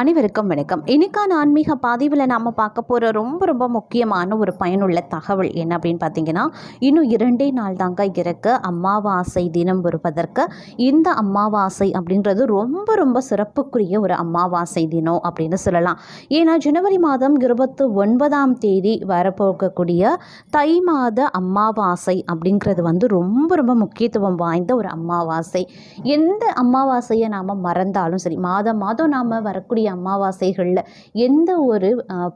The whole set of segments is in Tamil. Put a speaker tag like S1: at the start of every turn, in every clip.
S1: அனைவருக்கும் வணக்கம். இன்னைக்கான ஆன்மீக பதிவில் நாம் பார்க்க போகிற ரொம்ப ரொம்ப முக்கியமான ஒரு பயனுள்ள தகவல் என்ன அப்படின்னு பார்த்தீங்கன்னா இன்னும் இரண்டே நாள் தாங்க இருக்கு. அமாவாசை தினம் வருவதற்கு. இந்த அமாவாசை அப்படின்றது ரொம்ப ரொம்ப சிறப்புக்குரிய ஒரு அமாவாசை தினம் அப்படின்னு சொல்லலாம். ஏன்னா ஜனவரி மாதம் இருபத்தி ஒன்பதாம் தேதி வரப்போகக்கூடிய தை மாத அமாவாசை அப்படிங்கிறது வந்து ரொம்ப ரொம்ப முக்கியத்துவம் வாய்ந்த ஒரு அமாவாசை. எந்த அமாவாசையை நாம் மறந்தாலும் சரி மாதம் மாதம் நாம் வரக்கூடிய அமாவாசைகளில் எந்த ஒரு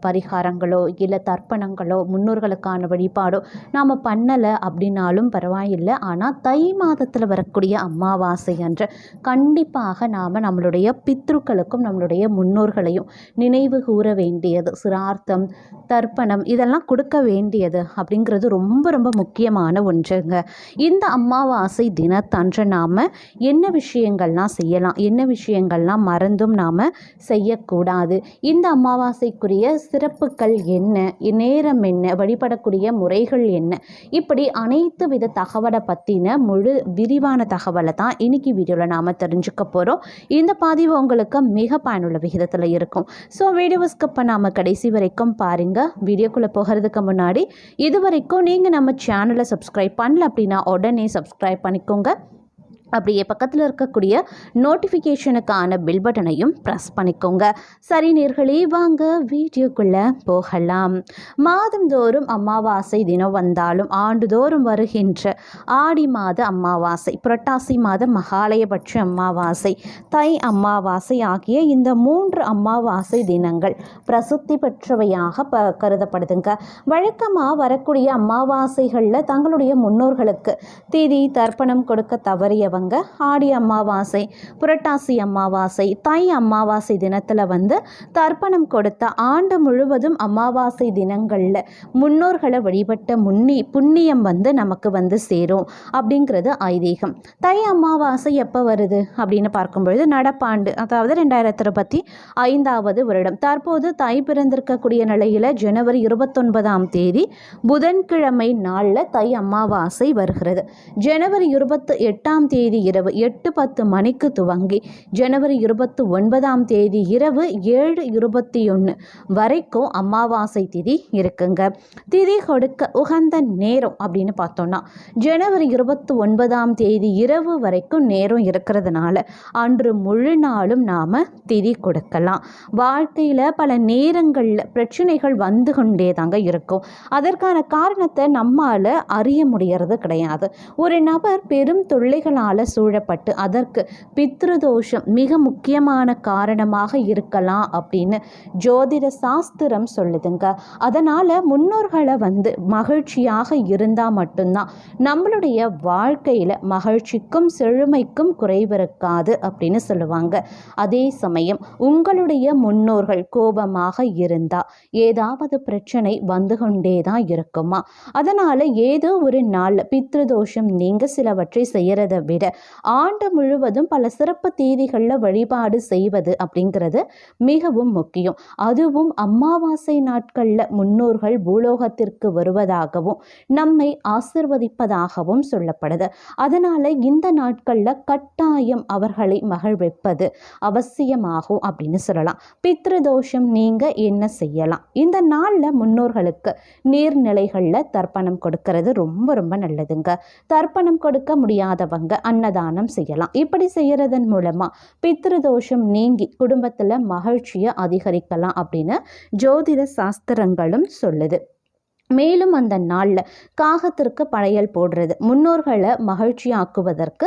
S1: பரிகாரங்களோ இல்லை தர்ப்பணங்களோ முன்னோர்களுக்கான வழிபாடோ நாம் பண்ணலை அப்படின்னாலும் பரவாயில்லை. ஆனால் தை மாதத்தில் வரக்கூடிய அமாவாசை அன்று கண்டிப்பாக நாம் நம்மளுடைய பித்ருக்களுக்கும் நம்மளுடைய முன்னோர்களையும் நினைவு கூற வேண்டியது. சிரார்த்தம் தர்ப்பணம் இதெல்லாம் கொடுக்க வேண்டியது அப்படிங்கிறது ரொம்ப ரொம்ப முக்கியமான ஒன்றுங்க. இந்த அமாவாசை தினத்தன்று நாம் என்ன விஷயங்கள்லாம் செய்யலாம்? என்ன விஷயங்கள்லாம் மறந்தும் நாம் செய்யக்கூடாது. இந்த அமாவாசைக்குரிய சிறப்புகள் என்ன? நேரம் என்ன? வழிபடக்கூடிய முறைகள் என்ன? இப்படி அனைத்து வித தகவலை பற்றின முழு விரிவான தகவலை தான் இன்னைக்கு வீடியோவில் நாம் தெரிஞ்சுக்க போகிறோம் இந்த பதிவு உங்களுக்கு மிக பயனுள்ள விகிதத்தில் இருக்கும். ஸோ வீடியோ ஸ்கிப் பண்ணாமல் கடைசி வரைக்கும் பாருங்கள் வீடியோக்குள்ளே போகிறதுக்கு முன்னாடி இது வரைக்கும் நீங்கள் நம்ம சேனலை சப்ஸ்கிரைப் பண்ணல அப்படின்னா உடனே சப்ஸ்கிரைப் பண்ணிக்கோங்க. அப்படியே பக்கத்தில் இருக்கக்கூடிய நோட்டிஃபிகேஷனுக்கான பில் பட்டனையும் ப்ரெஸ் பண்ணிக்கோங்க. சரி நேர்களே வாங்க வீடியோக்குள்ளே போகலாம். மாதந்தோறும் அமாவாசை தினம் வந்தாலும் ஆண்டுதோறும் வருகின்ற ஆடி மாத அமாவாசை புரட்டாசி மாத மகாலயபட்ச அமாவாசை தை அமாவாசை ஆகிய இந்த மூன்று அமாவாசை தினங்கள் பிரசித்தி பெற்றவையாக ப கருதப்படுதுங்க. வழக்கமாக வரக்கூடிய அமாவாசைகளில் தங்களுடைய முன்னோர்களுக்கு திதி தர்ப்பணம் கொடுக்க தவறியவங்க ஆடி அமாவாசை புரட்டாசி அமாவாசை தை அமாவாசை தினத்தில் வந்து தர்ப்பணம் கொடுத்த ஆண்டு முழுவதும் அமாவாசை தினங்களில் முன்னோர்களை வழிபட்ட முன்னி புண்ணியம் வந்து நமக்கு வந்து சேரும் அப்படிங்கிறது ஐதீகம். தை அமாவாசை எப்போ வருது அப்படின்னு பார்க்கும்பொழுது நடப்பாண்டு அதாவது ரெண்டாயிரத்தி இருபத்தி ஐந்தாவது வருடம். தற்போது தை பிறந்திருக்கக்கூடிய நிலையில் ஜனவரி இருபத்தொன்பதாம் தேதி புதன்கிழமை நாளில் தை அமாவாசை வருகிறது. ஜனவரி இருபத்தி எட்டாம் தேதி இரவு எட்டு பத்து மணிக்கு துவங்கி ஜனவரி இருபத்தி ஒன்பதாம் தேதி இரவு ஏழு இருபத்தி ஒன்று வரைக்கும் அமாவாசை திதி இருக்குங்க. திதி கொடுக்க உகந்த நேரம் அப்படின்னு பார்த்தோம்னா ஜனவரி இருபத்தி ஒன்பதாம் தேதி இரவு வரைக்கும் நேரம் இருக்கிறதுனால அன்று முழு நாளும் நாம் திதி கொடுக்கலாம். வாழ்க்கையில் பல நேரங்களில் பிரச்சனைகள் வந்து கொண்டே தாங்க இருக்கும். அதற்கான காரணத்தை நம்மால் அறிய முடியறது கிடையாது. ஒரு நபர் பெரும் தொல்லைகளால் சூழப்பட்டு அதற்கு பித்ருதோஷம் மிக முக்கியமான காரணமாக இருக்கலாம் அப்படின்னு ஜோதிட சாஸ்திரம் சொல்லுதுங்க. அதனால் முன்னோர்களை வந்து மகிழ்ச்சியாக இருந்தால் மட்டும்தான் நம்மளுடைய வாழ்க்கையில் மகிழ்ச்சிக்கும் செழுமைக்கும் குறைவிருக்காது அப்படின்னு சொல்லுவாங்க. அதே சமயம் உங்களுடைய முன்னோர்கள் கோபமாக இருந்தால் ஏதாவது பிரச்சனை வந்து கொண்டே தான் இருக்குமா? அதனால் ஏதோ ஒரு நாளில் பித்ருதோஷம் நீங்கள் சிலவற்றை செய்கிறத விட ஆண்டு முழுவதும் பல சிறப்பு தேதிகளில் வழிபாடு செய்வது அப்படிங்கிறது மிகவும் முக்கியம். அதுவும் அமாவாசை நாட்களில் முன்னோர்கள் பூலோகத்திற்கு வருவதாகவும் நம்மை ஆசிர்வதிப்பதாகவும் சொல்லப்படுது. அதனால் இந்த நாட்களில் கட்டாயம் அவர்களை மகிழ்விப்பது அவசியமாகும் அப்படின்னு சொல்லலாம். பித்ருதோஷம் நீங்கள் என்ன செய்யலாம்? இந்த நாளில் முன்னோர்களுக்கு நீர்நிலைகளில் தர்ப்பணம் கொடுக்கறது ரொம்ப ரொம்ப நல்லதுங்க. தர்ப்பணம் கொடுக்க முடியாதவங்க அன்னதானம் செய்யலாம். இப்படி செய்யறதன் மூலமாக பித்ருதோஷம் நீங்கி குடும்பத்தில் மகிழ்ச்சியை அதிகரிக்கலாம் அப்படின்னு ஜோதிட சாஸ்திரங்களும் சொல்லுது. மேலும் அந்த நாளில் காகத்திற்கு படையல் போடுறது. முன்னோர்களை மகிழ்ச்சியாக்குவதற்கு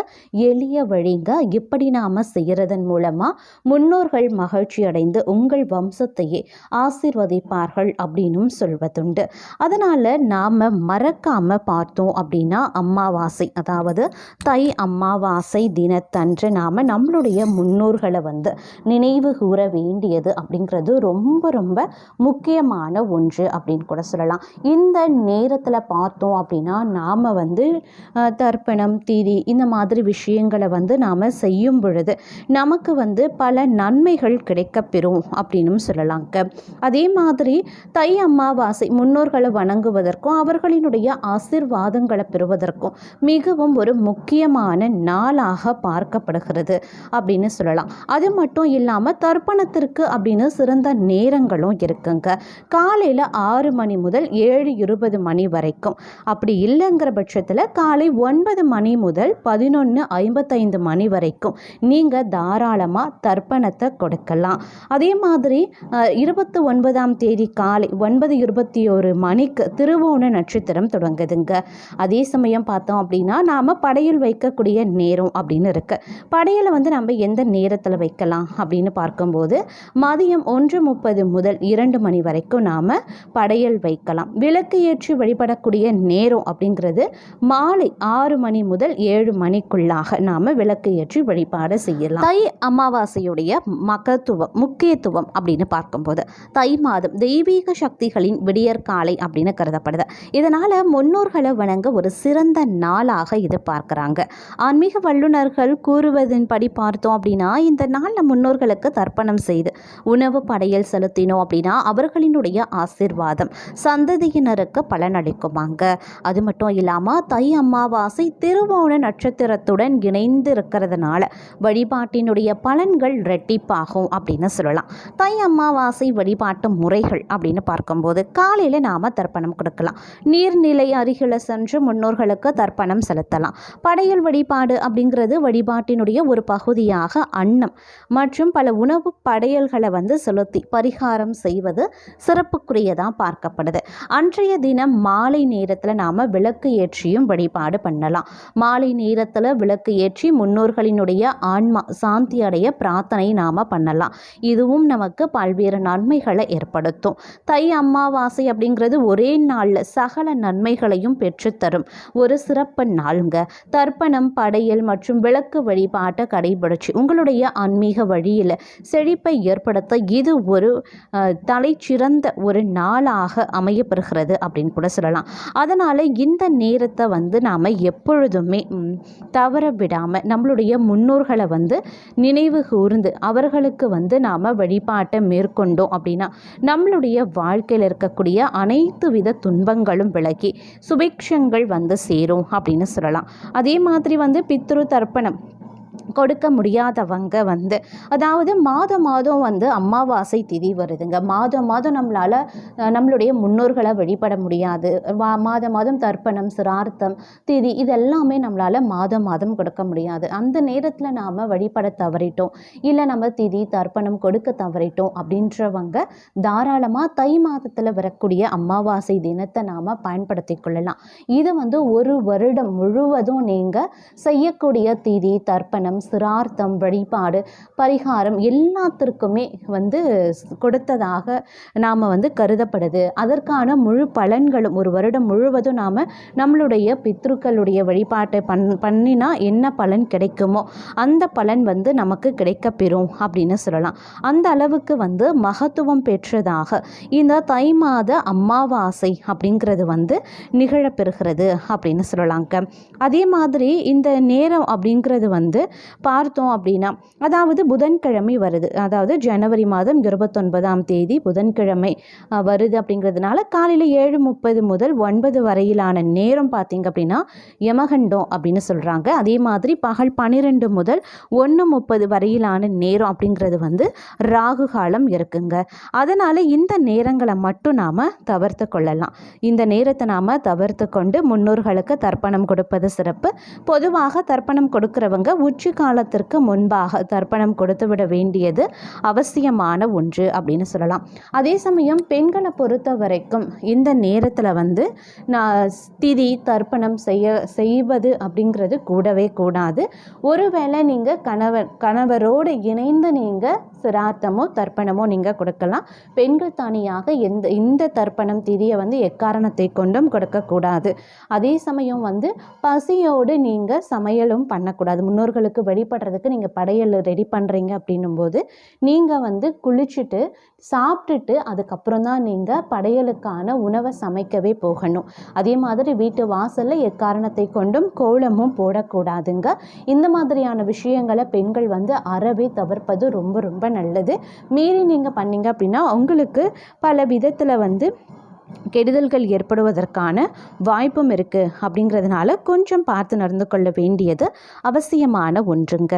S1: எளிய வழிங்க இப்படி நாம் செய்கிறதன் மூலமாக முன்னோர்கள் மகிழ்ச்சி அடைந்து உங்கள் வம்சத்தையே ஆசீர்வதிப்பார்கள் அப்படின்னும் சொல்வதுண்டு. அதனால் நாம் மறக்காமல் பார்த்தோம் அப்படின்னா அம்மாவாசை அதாவது தை அம்மாவாசை தினத்தன்று நாம் நம்மளுடைய முன்னோர்களை வந்து நினைவு கூற வேண்டியது அப்படிங்கிறது ரொம்ப ரொம்ப முக்கியமான ஒன்று அப்படின்னு கூட சொல்லலாம். இந்த நேரத்தில் பார்த்தோம் அப்படின்னா நாம் வந்து தர்ப்பணம் தீதி இந்த மாதிரி விஷயங்களை வந்து நாம் செய்யும் பொழுது நமக்கு வந்து பல நன்மைகள் கிடைக்கப்பெறும் அப்படின்னும் சொல்லலாங்க. அதே மாதிரி தை அமாவாசை முன்னோர்களை வணங்குவதற்கும் அவர்களினுடைய ஆசிர்வாதங்களை பெறுவதற்கும் மிகவும் ஒரு முக்கியமான நாளாக பார்க்கப்படுகிறது அப்படின்னு சொல்லலாம். அது மட்டும் இல்லாமல் தர்ப்பணத்திற்கு அப்படின்னு சிறந்த நேரங்களும் இருக்குங்க. காலையில் ஆறு மணி முதல் ஏழு இருபது மணி வரைக்கும். அப்படி இல்லைங்கிற பட்சத்தில் காலை ஒன்பது மணி முதல் பதினொன்று ஐம்பத்தைந்து மணி வரைக்கும் நீங்கள் தாராளமாக தர்ப்பணத்தை கொடுக்கலாம். அதே மாதிரி இருபத்தி ஒன்பதாம் தேதி காலை ஒன்பது இருபத்தி ஒரு மணிக்கு திருவோண நட்சத்திரம் தொடங்குதுங்க. அதே சமயம் பார்த்தோம் அப்படின்னா நாம் படையல் வைக்கக்கூடிய நேரம் அப்படின்னு இருக்கு. படையலை வந்து நம்ம எந்த நேரத்தில் வைக்கலாம் அப்படின்னு பார்க்கும்போது மதியம் ஒன்று முப்பது முதல் இரண்டு மணி வரைக்கும் நாம் படையல் வைக்கலாம். விளக்கு ஏற்றி வழிபடக்கூடிய நேரம் அப்படிங்கிறது மாலை ஆறு மணி முதல் ஏழு மணிக்குள்ளாக நாம் விளக்கு ஏற்றி வழிபாடு செய்யலாம். தை அமாவாசையுடைய மகத்துவம் முக்கியத்துவம் அப்படின்னு பார்க்கும்போது தை மாதம் தெய்வீக சக்திகளின் விடியற்காலை அப்படின்னு கருதப்படுது. இதனால் முன்னோர்களை வணங்க ஒரு சிறந்த நாளாக இது பார்க்குறாங்க. ஆன்மீக வல்லுநர்கள் கூறுவதன்படி பார்த்தோம் அப்படின்னா இந்த நாளில் முன்னோர்களுக்கு தர்ப்பணம் செய்து உணவு படையல் செலுத்தினோம் அப்படின்னா அவர்களினுடைய ஆசிர்வாதம் சந்ததியினருக்கு பலனளிக்குமாங்க அது மட்டும் இல்லாமல் தை அமாவாசை திருவோண நட்சத்திரத்துடன் இணைந்து இருக்கிறதுனால வழிபாட்டினுடைய பலன்கள் ரெட்டிப்பாகும் அப்படின்னு சொல்லலாம். தை அமாவாசை வழிபாட்டு முறைகள் அப்படின்னு பார்க்கும்போது காலையில் நாம் தர்ப்பணம் கொடுக்கலாம். நீர்நிலை அருகில் சென்று முன்னோர்களுக்கு தர்ப்பணம் செலுத்தலாம். படையல் வழிபாடு அப்படிங்கிறது வழிபாட்டினுடைய ஒரு பகுதியாக அன்னம் மற்றும் பல உணவு படையல்களை வந்து செலுத்தி பரிகாரம் செய்வது சிறப்புக்குரியதாக பார்க்கப்படுது. அன்றைய தினம் மாலை நேரத்தில் நாம் விளக்கு ஏற்றியும் வழிபாடு பண்ணலாம். மாலை நேரத்தில் விளக்கு ஏற்றி முன்னோர்களினுடைய ஆன்மா சாந்தி அடைய பிரார்த்தனை நாம் பண்ணலாம். இதுவும் நமக்கு பல்வேறு நன்மைகளை ஏற்படுத்தும். தை அமாவாசை அப்படிங்கிறது ஒரே நாளில் சகல நன்மைகளையும் பெற்றுத்தரும். ஒரு சிறப்பு நாளுங்க. தர்ப்பணம் படையல் மற்றும் விளக்கு வழிபாட்டை கடைபிடிச்சு உங்களுடைய ஆன்மீக வழியில் செழிப்பை ஏற்படுத்த இது ஒரு தலை தலைச்சிறந்த ஒரு நாளாக அமையப்பெறுகிறது அப்படின்னு கூட சொல்லலாம். அதனால் இந்த நேரத்தை வந்து நாம் எப்பொழுதுமே தவற விடாமல் நம்மளுடைய முன்னோர்களை வந்து நினைவு கூர்ந்து அவர்களுக்கு வந்து நாம் வழிபாட்டை மேற்கொண்டோம் அப்படின்னா நம்மளுடைய வாழ்க்கையில் இருக்கக்கூடிய அனைத்து வித துன்பங்களும் விலகி சுபிக்ஷங்கள் வந்து சேரும் அப்படின்னு சொல்லலாம். அதே மாதிரி வந்து பித்ரு தர்ப்பணம். கொடுக்க முடியாதவங்க வந்து அதாவது மாதம் மாதம் வந்து அமாவாசை திதி வருதுங்க. மாதம் மாதம் நம்மளால் நம்மளுடைய முன்னோர்களை வழிபட முடியாது. வா- மாதம் மாதம் தர்ப்பணம் சிரார்த்தம் திதி இதெல்லாமே நம்மளால் மாதம் மாதம் கொடுக்க முடியாது. அந்த நேரத்தில் நாம் வழிபட தவறிட்டோம். இல்லை நம்ம திதி தர்ப்பணம் கொடுக்க தவறிட்டோம் அப்படின்றவங்க தாராளமாக தை மாதத்தில் வரக்கூடிய அமாவாசை தினத்தை நாம் பயன்படுத்தி கொள்ளலாம். இது வந்து ஒரு வருடம் முழுவதும் நீங்கள் செய்யக்கூடிய திதி தர்ப்பணம் சிரார்த்தம் வழிபாடு பரிகாரம் எல்லாத்திற்குமே வந்து கொடுத்ததாக நாம் வந்து கருதப்படுது. அதற்கான முழு பலன்களும் ஒரு வருடம் முழுவதும் நாம் நம்மளுடைய பித்ருக்களுடைய வழிபாட்டை பண் பண்ணினா என்ன பலன் கிடைக்குமோ அந்த பலன் வந்து நமக்கு கிடைக்கப்பெறும் அப்படின்னு சொல்லலாம். அந்த அளவுக்கு வந்து மகத்துவம் பெற்றதாக இந்த தை மாத அமாவாசை அப்படிங்கிறது வந்து நிகழப்பெறுகிறது அப்படின்னு சொல்லலாங்க. அதே மாதிரி இந்த நேரம் அப்படிங்கிறது வந்து பார்த்தோம் அப்படின்னா அதாவது புதன்கிழமை வருது. அதாவது ஜனவரி மாதம் இருபத்தொன்பதாம் தேதி புதன்கிழமை வருது அப்படிங்கிறதுனால காலையில் ஏழு முப்பது முதல் ஒன்பது வரையிலான நேரம் பார்த்தீங்க அப்படின்னா யமகண்டம் அப்படின்னு சொல்கிறாங்க அதே மாதிரி பகல் பன்னிரெண்டு முதல் ஒன்று முப்பது வரையிலான நேரம் அப்படிங்கிறது வந்து ராகு காலம் இருக்குங்க. அதனால் இந்த நேரங்களை மட்டும் நாம் தவிர்த்து கொள்ளலாம். இந்த நேரத்தை நாம் தவிர்த்து கொண்டு முன்னோர்களுக்கு தர்ப்பணம் கொடுப்பது சிறப்பு. பொதுவாக தர்ப்பணம் கொடுக்குறவங்க உச்சி காலத்திற்கு முன்பாக தர்ப்பணம் கொடுத்து விட வேண்டியது அவசியமான ஒன்று அப்படின்னு சொல்லலாம். அதே சமயம் பெண்களை பொறுத்த வரைக்கும் இந்த நேரத்தில் வந்து நான் திதி தர்ப்பணம் செய்ய செய்வது அப்படிங்கிறது கூடவே கூடாது. ஒருவேளை நீங்கள் கணவர் கணவரோடு இணைந்து நீங்கள் சிராத்தமோ தர்ப்பணமோ நீங்கள் கொடுக்கலாம். பெண்கள் தனியாக எந்த இந்த தர்ப்பணம் திதியை வந்து எக்காரணத்தை கொண்டும் கொடுக்கக்கூடாது. அதே சமயம் வந்து பசியோடு நீங்கள் சமையலும் பண்ணக்கூடாது. முன்னோர்களுக்கு வழிபடுறதுக்கு நீங்கள் படையல் ரெடி பண்ணுறீங்க அப்படின்னும்போது நீங்கள் வந்து குளிச்சுட்டு சாப்பிட்டுட்டு அதுக்கப்புறம் தான் நீங்கள் படையலுக்கான உணவை சமைக்கவே போகணும். அதே மாதிரி வீட்டு வாசலில் எக்காரணத்தை கொண்டும் கோலமும் போடக்கூடாதுங்க. இந்த மாதிரியான விஷயங்களை பெண்கள் வந்து அறவே தவிர்ப்பது ரொம்ப ரொம்ப நல்லது. மீறி நீங்கள் பண்ணிங்க அப்படின்னா உங்களுக்கு பல விதத்தில் வந்து கெடுதல்கள் ஏற்படுவதற்கான வாய்ப்பும் இருக்குது அப்படிங்கிறதுனால கொஞ்சம் பார்த்து நடந்து கொள்ள வேண்டியது அவசியமான ஒன்றுங்க.